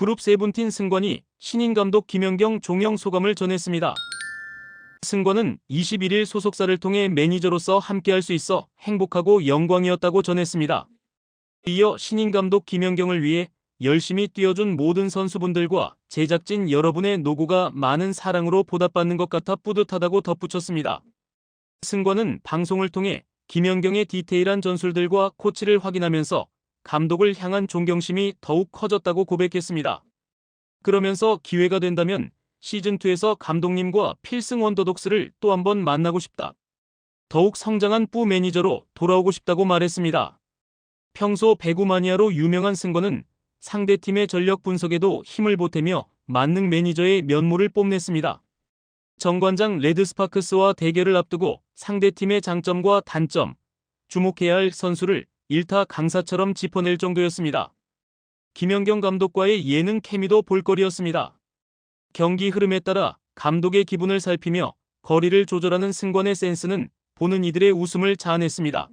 그룹 세븐틴 승관이 신인 감독 김연경 종영 소감을 전했습니다. 승관은 21일 소속사를 통해 매니저로서 함께할 수 있어 행복하고 영광이었다고 전했습니다. 이어 신인 감독 김연경을 위해 열심히 뛰어준 모든 선수분들과 제작진 여러분의 노고가 많은 사랑으로 보답받는 것 같아 뿌듯하다고 덧붙였습니다. 승관은 방송을 통해 김연경의 디테일한 전술들과 코치를 확인하면서 감독을 향한 존경심이 더욱 커졌다고 고백했습니다. 그러면서 기회가 된다면 시즌2에서 감독님과 필승 원더독스를 또 한 번 만나고 싶다. 더욱 성장한 뿌 매니저로 돌아오고 싶다고 말했습니다. 평소 배구 마니아로 유명한 승관은 상대팀의 전력 분석에도 힘을 보태며 만능 매니저의 면모를 뽐냈습니다. 정관장 레드스파크스와 대결을 앞두고 상대팀의 장점과 단점, 주목해야 할 선수를 일타 강사처럼 짚어낼 정도였습니다. 김연경 감독과의 예능 케미도 볼거리였습니다. 경기 흐름에 따라 감독의 기분을 살피며 거리를 조절하는 승관의 센스는 보는 이들의 웃음을 자아냈습니다.